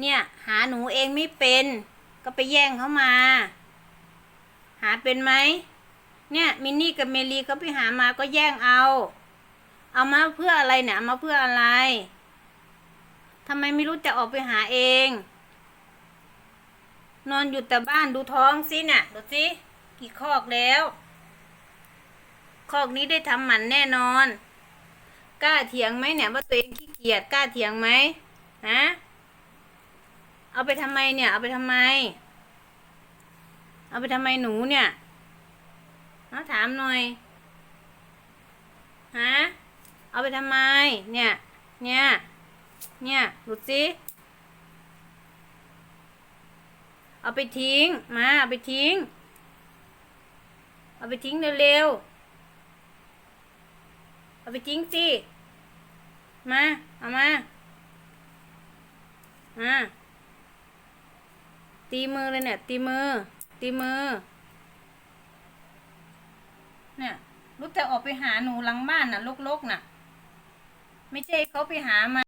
เนี่ยหาหนูเองไม่เป็น ก็ไปแย่งเขามา หาเป็นไหมเนี่ยมินนี่กับเมลีเขาไปหามาก็แย่งเอา เอามาเพื่ออะไรเนี่ยเอามาเพื่ออะไรทำไมไม่รู้จะออกไปหาเอง นอนอยู่แต่บ้านดูท้องสิเนี่ยดูสิกี่คอกแล้วคอกนี้ได้ทำหมันแน่นอน กล้าเถียงไหมเนี่ยว่าตัวเองขี้เกียจกล้าเถียงไหมฮะ เอาไปทำไมเนี่ย เอาไปทำไม เอาไปทำไมหนูเนี่ยเอาถามหน่อย ฮะ เอาไปทำไม เนี่ย เนี่ย เนี่ยหลุดูสิเอาไปทิ้ง มา เอาไปทิ้ง เอาไปทิ้งเร็วๆ เอาไปทิ้งสิ มา เอามา มา ตีมือเลยเนี่ย ตีมือ ตีมือ เนี่ยรู้แต่ออกไปหาหนูหลังบ้านน่ะลกๆน่ะ ไม่ใช่เขาไปหามา